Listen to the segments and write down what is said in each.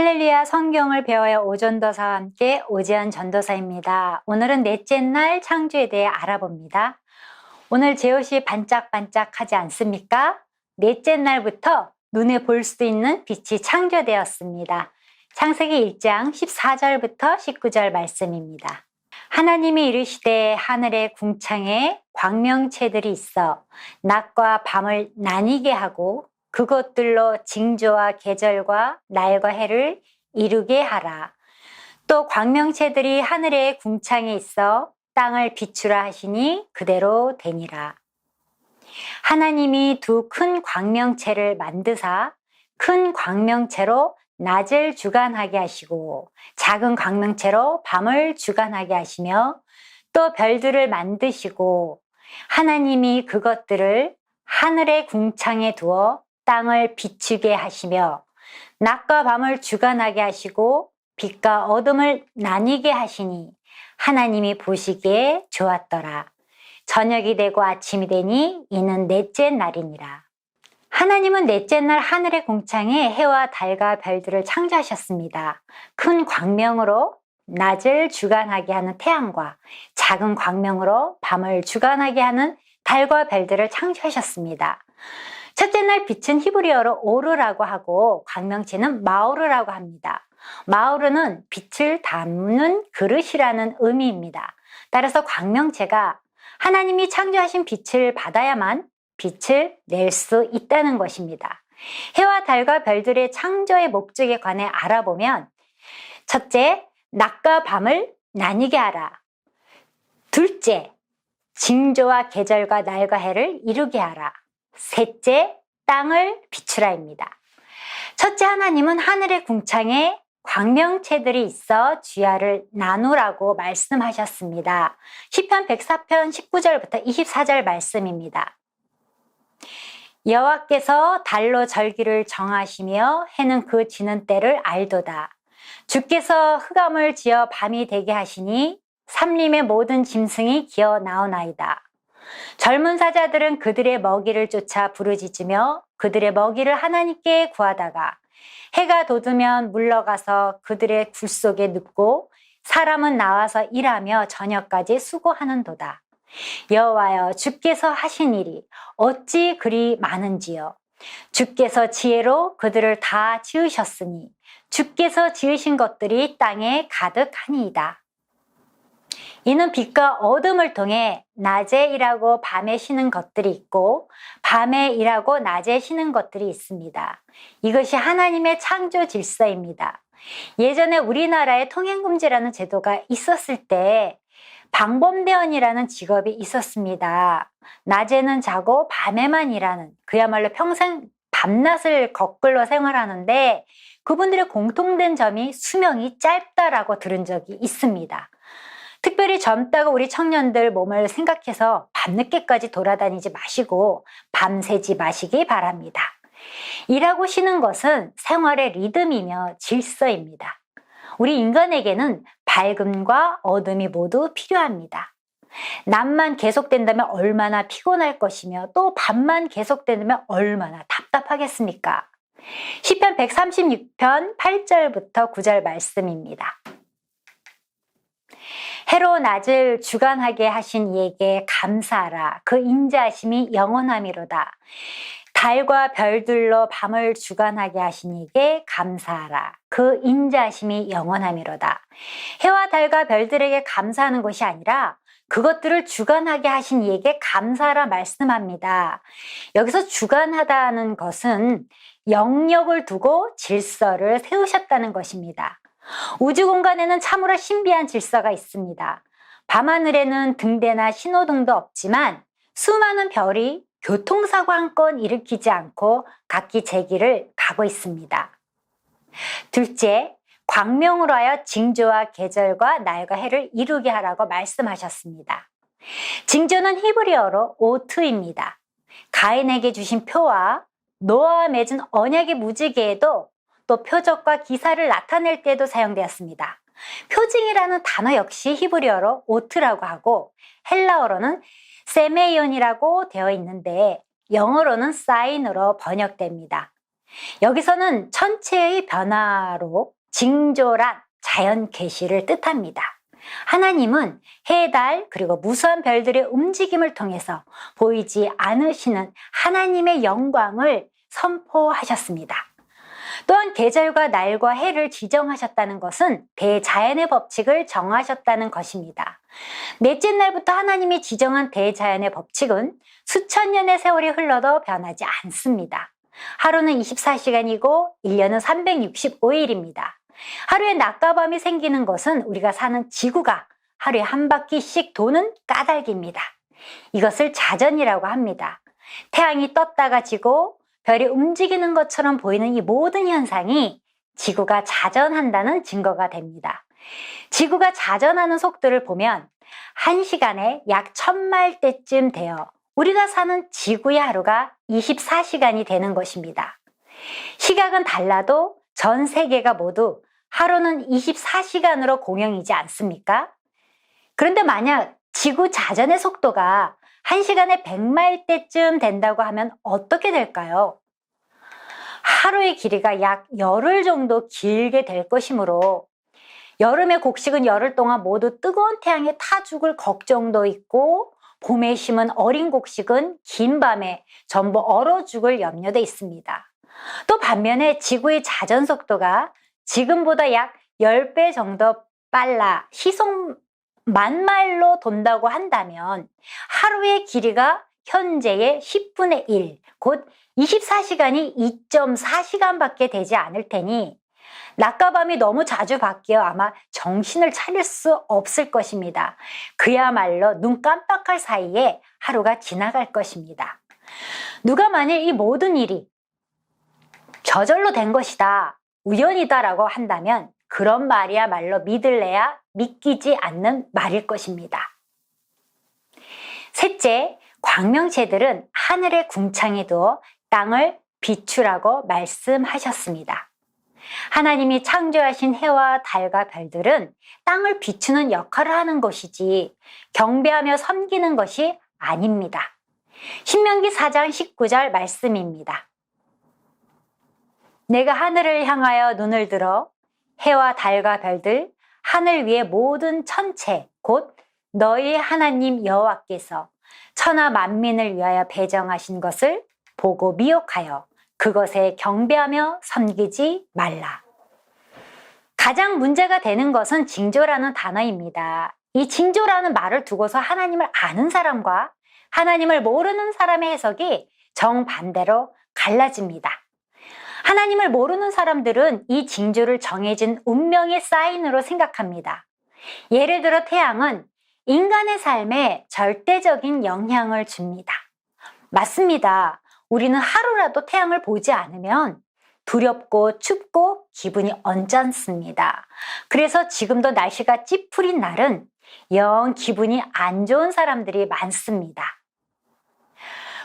할렐루야 성경을 배워요 오전도사와 함께 오지연 전도사입니다. 오늘은 넷째 날 창조에 대해 알아봅니다. 오늘 제 옷이 반짝반짝하지 않습니까? 넷째 날부터 눈에 볼 수 있는 빛이 창조되었습니다. 창세기 1장 14절부터 19절 말씀입니다. 하나님이 이르시되 하늘의 궁창에 광명체들이 있어 낮과 밤을 나뉘게 하고 그것들로 징조와 계절과 날과 해를 이루게 하라. 또 광명체들이 하늘의 궁창에 있어 땅을 비추라 하시니 그대로 되니라. 하나님이 두 큰 광명체를 만드사 큰 광명체로 낮을 주관하게 하시고 작은 광명체로 밤을 주관하게 하시며 또 별들을 만드시고 하나님이 그것들을 하늘의 궁창에 두어 땅을 비추게 하시며 낮과 밤을 주관하게 하시고 빛과 어둠을 나뉘게 하시니 하나님이 보시기에 좋았더라. 저녁이 되고 아침이 되니 이는 넷째 날이니라. 하나님은 넷째 날 하늘의 공창에 해와 달과 별들을 창조하셨습니다. 큰 광명으로 낮을 주관하게 하는 태양과 작은 광명으로 밤을 주관하게 하는 달과 별들을 창조하셨습니다. 첫째 날 빛은 히브리어로 오르라고 하고 광명체는 마오르라고 합니다. 마오르는 빛을 담는 그릇이라는 의미입니다. 따라서 광명체가 하나님이 창조하신 빛을 받아야만 빛을 낼 수 있다는 것입니다. 해와 달과 별들의 창조의 목적에 관해 알아보면 첫째, 낮과 밤을 나뉘게 하라. 둘째, 징조와 계절과 날과 해를 이루게 하라. 셋째, 땅을 비추라입니다. 첫째 하나님은 하늘의 궁창에 광명체들이 있어 주야를 나누라고 말씀하셨습니다. 시편 104편 19절부터 24절 말씀입니다. 여호와께서 달로 절기를 정하시며 해는 그 지는 때를 알도다. 주께서 흑암을 지어 밤이 되게 하시니 삼림의 모든 짐승이 기어 나오나이다. 젊은 사자들은 그들의 먹이를 쫓아 부르짖으며 그들의 먹이를 하나님께 구하다가 해가 돋으면 물러가서 그들의 굴 속에 눕고 사람은 나와서 일하며 저녁까지 수고하는도다. 여호와여 주께서 하신 일이 어찌 그리 많은지요. 주께서 지혜로 그들을 다 지으셨으니 주께서 지으신 것들이 땅에 가득하니이다. 이는 빛과 어둠을 통해 낮에 일하고 밤에 쉬는 것들이 있고 밤에 일하고 낮에 쉬는 것들이 있습니다. 이것이 하나님의 창조 질서입니다. 예전에 우리나라에 통행금지라는 제도가 있었을 때 방범대원이라는 직업이 있었습니다. 낮에는 자고 밤에만 일하는 그야말로 평생 밤낮을 거꾸로 생활하는데 그분들의 공통된 점이 수명이 짧다라고 들은 적이 있습니다. 특별히 젊다고 우리 청년들 몸을 생각해서 밤늦게까지 돌아다니지 마시고 밤새지 마시기 바랍니다. 일하고 쉬는 것은 생활의 리듬이며 질서입니다. 우리 인간에게는 밝음과 어둠이 모두 필요합니다. 낮만 계속된다면 얼마나 피곤할 것이며 또 밤만 계속된다면 얼마나 답답하겠습니까? 시편 136편 8절부터 9절 말씀입니다. 해로 낮을 주관하게 하신 이에게 감사하라. 그 인자하심이 영원함이로다. 달과 별들로 밤을 주관하게 하신 이에게 감사하라. 그 인자하심이 영원함이로다. 해와 달과 별들에게 감사하는 것이 아니라 그것들을 주관하게 하신 이에게 감사하라 말씀합니다. 여기서 주관하다는 것은 영역을 두고 질서를 세우셨다는 것입니다. 우주 공간에는 참으로 신비한 질서가 있습니다. 밤하늘에는 등대나 신호등도 없지만 수많은 별이 교통사고 한 건 일으키지 않고 각기 제 길을 가고 있습니다. 둘째, 광명으로 하여 징조와 계절과 날과 해를 이루게 하라고 말씀하셨습니다. 징조는 히브리어로 오트입니다. 가인에게 주신 표와 노아와 맺은 언약의 무지개에도 또 표적과 기사를 나타낼 때도 사용되었습니다. 표징이라는 단어 역시 히브리어로 오트라고 하고 헬라어로는 세메이온이라고 되어 있는데 영어로는 사인으로 번역됩니다. 여기서는 천체의 변화로 징조란 자연 계시를 뜻합니다. 하나님은 해, 달, 그리고 무수한 별들의 움직임을 통해서 보이지 않으시는 하나님의 영광을 선포하셨습니다. 또한 계절과 날과 해를 지정하셨다는 것은 대자연의 법칙을 정하셨다는 것입니다. 넷째 날부터 하나님이 지정한 대자연의 법칙은 수천 년의 세월이 흘러도 변하지 않습니다. 하루는 24시간이고 1년은 365일입니다. 하루에 낮과 밤이 생기는 것은 우리가 사는 지구가 하루에 한 바퀴씩 도는 까닭입니다. 이것을 자전이라고 합니다. 태양이 떴다가 지고 별이 움직이는 것처럼 보이는 이 모든 현상이 지구가 자전한다는 증거가 됩니다. 지구가 자전하는 속도를 보면 1시간에 약 1000마일 때쯤 되어 우리가 사는 지구의 하루가 24시간이 되는 것입니다. 시각은 달라도 전 세계가 모두 하루는 24시간으로 공영이지 않습니까? 그런데 만약 지구 자전의 속도가 1시간에 100마일 때쯤 된다고 하면 어떻게 될까요? 하루의 길이가 약 열흘 정도 길게 될 것이므로 여름의 곡식은 열흘 동안 모두 뜨거운 태양에 타 죽을 걱정도 있고 봄에 심은 어린 곡식은 긴 밤에 전부 얼어 죽을 염려도 있습니다. 또 반면에 지구의 자전 속도가 지금보다 약 10배 정도 빨라 시속 만 마일로 돈다고 한다면 하루의 길이가 현재의 10분의 1, 곧 24시간이 2.4시간밖에 되지 않을 테니 낮과 밤이 너무 자주 바뀌어 아마 정신을 차릴 수 없을 것입니다. 그야말로 눈 깜빡할 사이에 하루가 지나갈 것입니다. 누가 만일 이 모든 일이 저절로 된 것이다, 우연이다라고 한다면 그런 말이야말로 믿을래야 믿기지 않는 말일 것입니다. 셋째, 광명체들은 하늘의 궁창에 두어 땅을 비추라고 말씀하셨습니다. 하나님이 창조하신 해와 달과 별들은 땅을 비추는 역할을 하는 것이지 경배하며 섬기는 것이 아닙니다. 신명기 4장 19절 말씀입니다. 내가 하늘을 향하여 눈을 들어 해와 달과 별들, 하늘 위의 모든 천체, 곧 너희 하나님 여호와께서 천하 만민을 위하여 배정하신 것을 보고 미혹하여 그것에 경배하며 섬기지 말라. 가장 문제가 되는 것은 징조라는 단어입니다. 이 징조라는 말을 두고서 하나님을 아는 사람과 하나님을 모르는 사람의 해석이 정반대로 갈라집니다. 하나님을 모르는 사람들은 이 징조를 정해진 운명의 사인으로 생각합니다. 예를 들어 태양은 인간의 삶에 절대적인 영향을 줍니다. 맞습니다. 우리는 하루라도 태양을 보지 않으면 두렵고 춥고 기분이 언짢습니다. 그래서 지금도 날씨가 찌푸린 날은 영 기분이 안 좋은 사람들이 많습니다.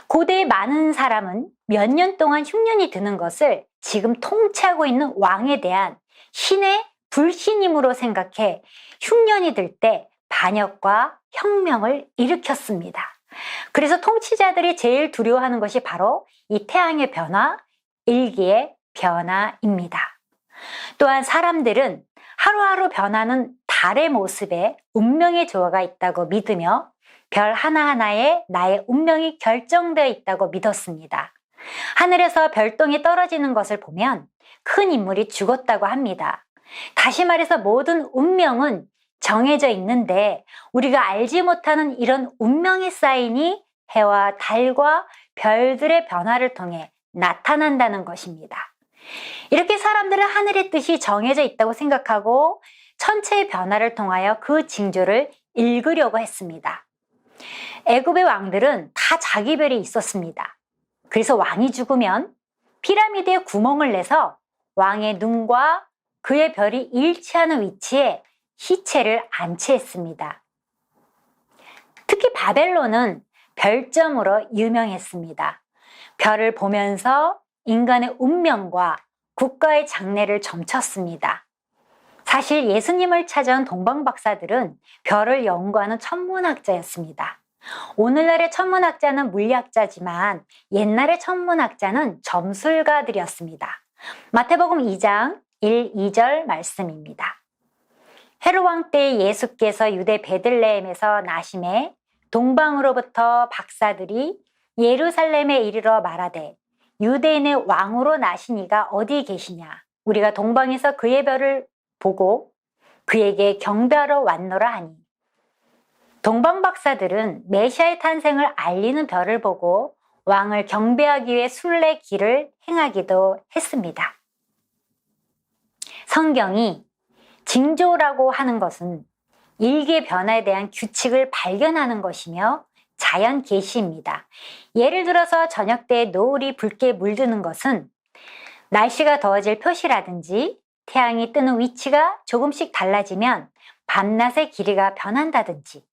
고대의 많은 사람은 몇 년 동안 흉년이 드는 것을 지금 통치하고 있는 왕에 대한 신의 불신임으로 생각해 흉년이 들 때 반역과 혁명을 일으켰습니다. 그래서 통치자들이 제일 두려워하는 것이 바로 이 태양의 변화, 일기의 변화입니다. 또한 사람들은 하루하루 변하는 달의 모습에 운명의 조화가 있다고 믿으며 별 하나하나에 나의 운명이 결정되어 있다고 믿었습니다. 하늘에서 별똥이 떨어지는 것을 보면 큰 인물이 죽었다고 합니다. 다시 말해서 모든 운명은 정해져 있는데 우리가 알지 못하는 이런 운명의 사인이 해와 달과 별들의 변화를 통해 나타난다는 것입니다. 이렇게 사람들은 하늘의 뜻이 정해져 있다고 생각하고 천체의 변화를 통하여 그 징조를 읽으려고 했습니다. 애굽의 왕들은 다 자기 별이 있었습니다. 그래서 왕이 죽으면 피라미드에 구멍을 내서 왕의 눈과 그의 별이 일치하는 위치에 시체를 안치했습니다. 특히 바벨론은 별점으로 유명했습니다. 별을 보면서 인간의 운명과 국가의 장래를 점쳤습니다. 사실 예수님을 찾아온 동방박사들은 별을 연구하는 천문학자였습니다. 오늘날의 천문학자는 물리학자지만 옛날의 천문학자는 점술가들이었습니다. 마태복음 2장 1, 2절 말씀입니다. 헤로왕 때 예수께서 유대 베들레헴에서 나심에 동방으로부터 박사들이 예루살렘에 이르러 말하되 유대인의 왕으로 나신 이가 어디 계시냐 우리가 동방에서 그의 별을 보고 그에게 경배하러 왔노라 하니 동방 박사들은 메시아의 탄생을 알리는 별을 보고 왕을 경배하기 위해 순례 길을 행하기도 했습니다. 성경이 징조라고 하는 것은 일개 변화에 대한 규칙을 발견하는 것이며 자연 계시입니다. 예를 들어서 저녁 때 노을이 붉게 물드는 것은 날씨가 더워질 표시라든지 태양이 뜨는 위치가 조금씩 달라지면 밤낮의 길이가 변한다든지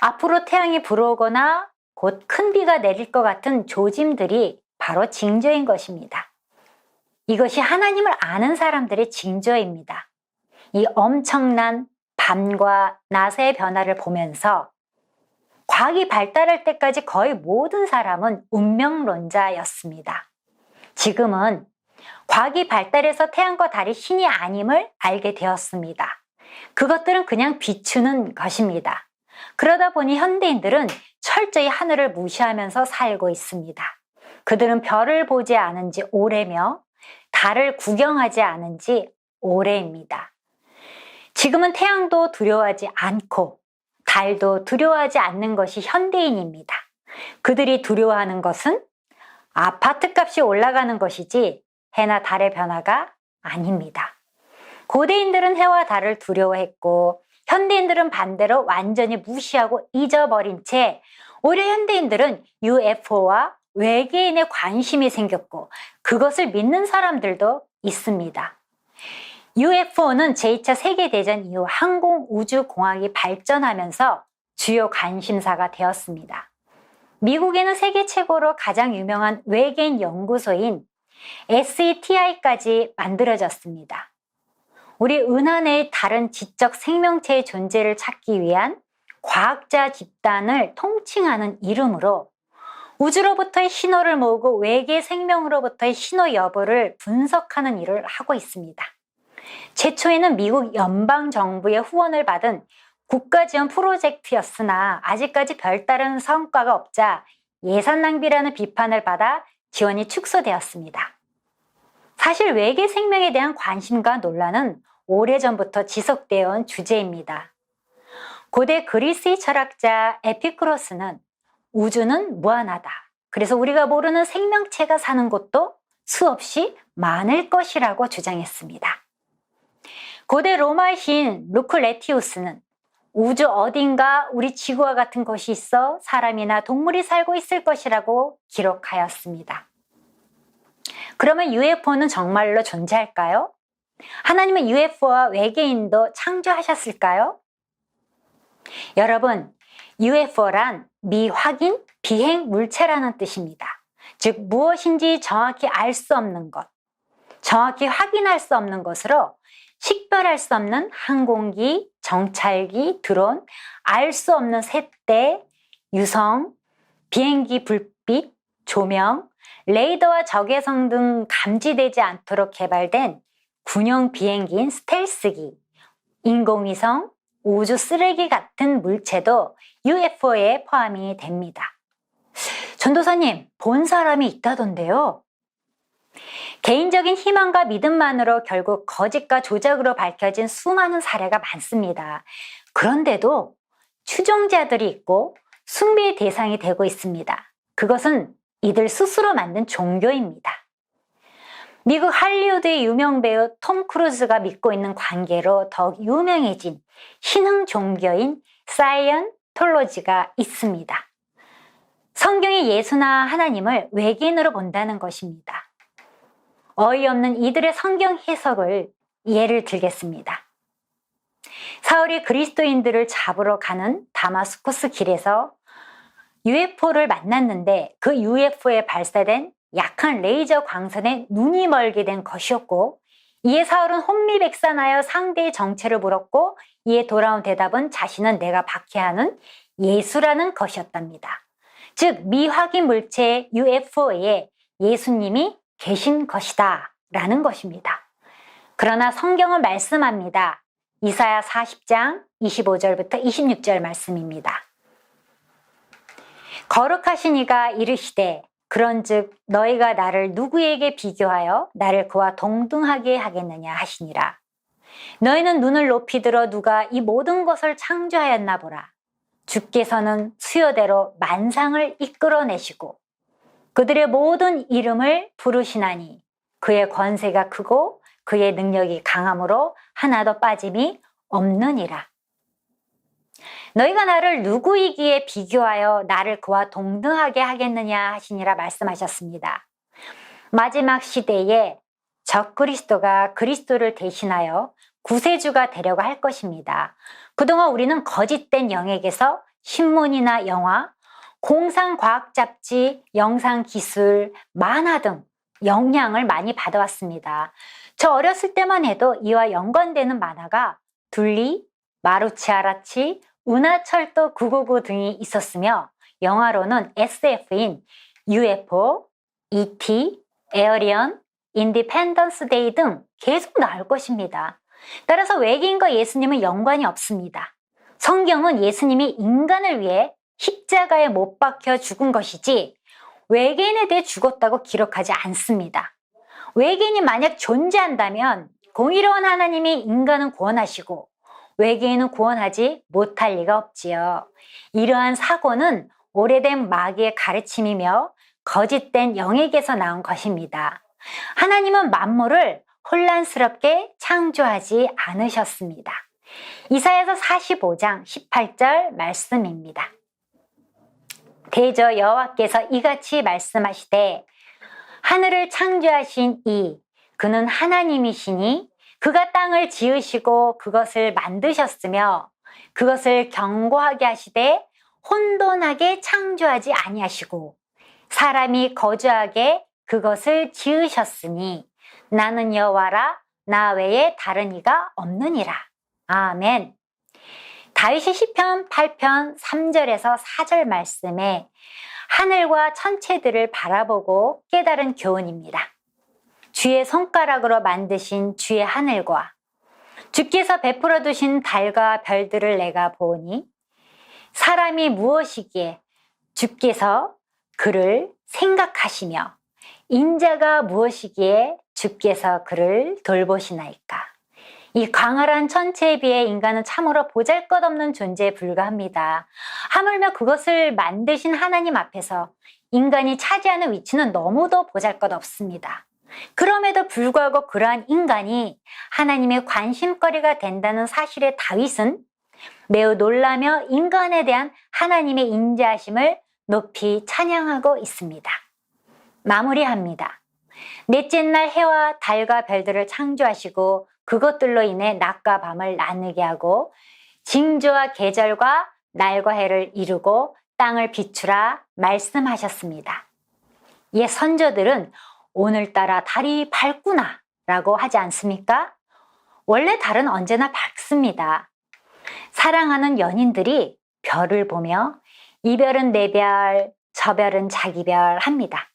앞으로 태양이 불어오거나 곧 큰 비가 내릴 것 같은 조짐들이 바로 징조인 것입니다. 이것이 하나님을 아는 사람들의 징조입니다. 이 엄청난 밤과 낮의 변화를 보면서 과학이 발달할 때까지 거의 모든 사람은 운명론자였습니다. 지금은 과학이 발달해서 태양과 달이 신이 아님을 알게 되었습니다. 그것들은 그냥 비추는 것입니다. 그러다 보니 현대인들은 철저히 하늘을 무시하면서 살고 있습니다. 그들은 별을 보지 않은 지 오래며 달을 구경하지 않은 지 오래입니다. 지금은 태양도 두려워하지 않고 달도 두려워하지 않는 것이 현대인입니다. 그들이 두려워하는 것은 아파트 값이 올라가는 것이지 해나 달의 변화가 아닙니다. 고대인들은 해와 달을 두려워했고 현대인들은 반대로 완전히 무시하고 잊어버린 채 오히려 현대인들은 UFO와 외계인에 관심이 생겼고 그것을 믿는 사람들도 있습니다. UFO는 제2차 세계대전 이후 항공우주공학이 발전하면서 주요 관심사가 되었습니다. 미국에는 세계 최고로 가장 유명한 외계인 연구소인 SETI까지 만들어졌습니다. 우리 은하 내의 다른 지적 생명체의 존재를 찾기 위한 과학자 집단을 통칭하는 이름으로 우주로부터의 신호를 모으고 외계 생명으로부터의 신호 여부를 분석하는 일을 하고 있습니다. 최초에는 미국 연방 정부의 후원을 받은 국가 지원 프로젝트였으나 아직까지 별다른 성과가 없자 예산 낭비라는 비판을 받아 지원이 축소되었습니다. 사실 외계 생명에 대한 관심과 논란은 오래전부터 지속되어 온 주제입니다. 고대 그리스의 철학자 에피크로스는 우주는 무한하다. 그래서 우리가 모르는 생명체가 사는 곳도 수없이 많을 것이라고 주장했습니다. 고대 로마의 시인 루클레티우스는 우주 어딘가 우리 지구와 같은 곳이 있어 사람이나 동물이 살고 있을 것이라고 기록하였습니다. 그러면 UFO는 정말로 존재할까요? 하나님은 UFO와 외계인도 창조하셨을까요? 여러분, UFO란 미확인 비행 물체라는 뜻입니다. 즉, 무엇인지 정확히 알 수 없는 것, 정확히 확인할 수 없는 것으로 식별할 수 없는 항공기, 정찰기, 드론, 알 수 없는 새떼, 유성, 비행기 불빛, 조명, 레이더와 적외선 등 감지되지 않도록 개발된 군용 비행기인 스텔스기, 인공위성, 우주 쓰레기 같은 물체도 UFO에 포함이 됩니다. 전도사님, 본 사람이 있다던데요. 개인적인 희망과 믿음만으로 결국 거짓과 조작으로 밝혀진 수많은 사례가 많습니다. 그런데도 추종자들이 있고 숭배의 대상이 되고 있습니다. 그것은 이들 스스로 만든 종교입니다. 미국 할리우드의 유명 배우 톰 크루즈가 믿고 있는 관계로 더욱 유명해진 신흥 종교인 사이언톨로지가 있습니다. 성경의 예수나 하나님을 외계인으로 본다는 것입니다. 어이없는 이들의 성경 해석을 예를 들겠습니다. 사울이 그리스도인들을 잡으러 가는 다마스코스 길에서 UFO를 만났는데 그 UFO에 발사된 약한 레이저 광선에 눈이 멀게 된 것이었고 이에 사울은 혼미백산하여 상대의 정체를 물었고 이에 돌아온 대답은 자신은 내가 박해하는 예수라는 것이었답니다. 즉, 미확인 물체 UFO에 예수님이 계신 것이다. 라는 것입니다. 그러나 성경은 말씀합니다. 이사야 40장 25절부터 26절 말씀입니다. 거룩하신 이가 이르시되 그런즉 너희가 나를 누구에게 비교하여 나를 그와 동등하게 하겠느냐 하시니라. 너희는 눈을 높이 들어 누가 이 모든 것을 창조하였나 보라. 주께서는 수요대로 만상을 이끌어내시고 그들의 모든 이름을 부르시나니 그의 권세가 크고 그의 능력이 강함으로 하나도 빠짐이 없느니라. 너희가 나를 누구이기에 비교하여 나를 그와 동등하게 하겠느냐 하시니라 말씀하셨습니다. 마지막 시대에 적 그리스도가 그리스도를 대신하여 구세주가 되려고 할 것입니다. 그동안 우리는 거짓된 영에게서 신문이나 영화, 공상과학 잡지, 영상기술, 만화 등 영향을 많이 받아왔습니다. 저 어렸을 때만 해도 이와 연관되는 만화가 둘리, 마루치아라치, 운하철도 999 등이 있었으며 영화로는 SF인 UFO, ET, 에어리언, 인디펜던스 데이 등 계속 나올 것입니다. 따라서 외계인과 예수님은 연관이 없습니다. 성경은 예수님이 인간을 위해 십자가에 못 박혀 죽은 것이지 외계인에 대해 죽었다고 기록하지 않습니다. 외계인이 만약 존재한다면 공의로운 하나님이 인간은 구원하시고 외계인은 구원하지 못할 리가 없지요. 이러한 사고는 오래된 마귀의 가르침이며 거짓된 영에게서 나온 것입니다. 하나님은 만물을 혼란스럽게 창조하지 않으셨습니다. 이사에서 45장 18절 말씀입니다. 대저 여호와께서 이같이 말씀하시되 하늘을 창조하신 이 그는 하나님이시니 그가 땅을 지으시고 그것을 만드셨으며 그것을 견고하게 하시되 혼돈하게 창조하지 아니하시고 사람이 거주하게 그것을 지으셨으니 나는 여호와라 나 외에 다른 이가 없느니라. 아멘. 다윗이 시편 8편 3절에서 4절 말씀에 하늘과 천체들을 바라보고 깨달은 교훈입니다. 주의 손가락으로 만드신 주의 하늘과 주께서 베풀어 두신 달과 별들을 내가 보니 사람이 무엇이기에 주께서 그를 생각하시며 인자가 무엇이기에 주께서 그를 돌보시나이까. 이 광활한 천체에 비해 인간은 참으로 보잘 것 없는 존재에 불과합니다. 하물며 그것을 만드신 하나님 앞에서 인간이 차지하는 위치는 너무도 보잘 것 없습니다. 그럼에도 불구하고 그러한 인간이 하나님의 관심거리가 된다는 사실에 다윗은 매우 놀라며 인간에 대한 하나님의 인자하심을 높이 찬양하고 있습니다. 마무리합니다. 넷째 날 해와 달과 별들을 창조하시고 그것들로 인해 낮과 밤을 나누게 하고 징조와 계절과 날과 해를 이루고 땅을 비추라 말씀하셨습니다. 옛 선조들은 오늘따라 달이 밝구나 라고 하지 않습니까? 원래 달은 언제나 밝습니다. 사랑하는 연인들이 별을 보며 이 별은 내 별, 저 별은 자기 별 합니다.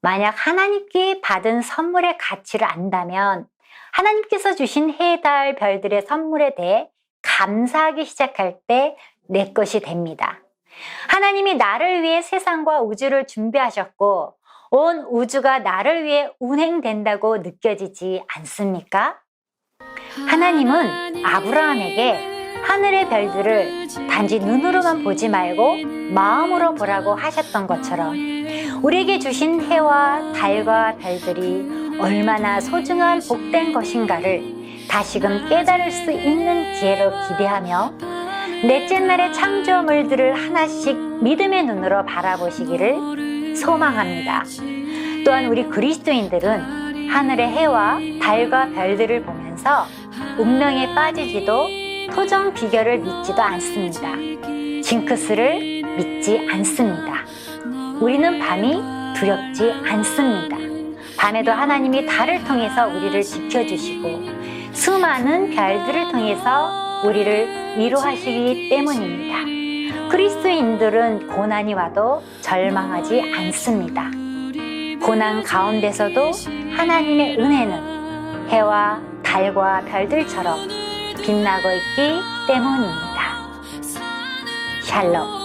만약 하나님께 받은 선물의 가치를 안다면 하나님께서 주신 해 달 별들의 선물에 대해 감사하기 시작할 때 내 것이 됩니다. 하나님이 나를 위해 세상과 우주를 준비하셨고 온 우주가 나를 위해 운행된다고 느껴지지 않습니까? 하나님은 아브라함에게 하늘의 별들을 단지 눈으로만 보지 말고 마음으로 보라고 하셨던 것처럼 우리에게 주신 해와 달과 별들이 얼마나 소중한 복된 것인가를 다시금 깨달을 수 있는 기회로 기대하며 넷째 날의 창조물들을 하나씩 믿음의 눈으로 바라보시기를 소망합니다. 또한 우리 그리스도인들은 하늘의 해와 달과 별들을 보면서 운명에 빠지지도 토정 비결을 믿지도 않습니다. 징크스를 믿지 않습니다. 우리는 밤이 두렵지 않습니다. 밤에도 하나님이 달을 통해서 우리를 지켜주시고 수많은 별들을 통해서 우리를 위로하시기 때문입니다. 그리스도인들은 고난이 와도 절망하지 않습니다. 고난 가운데서도 하나님의 은혜는 해와 달과 별들처럼 빛나고 있기 때문입니다. 샬롬.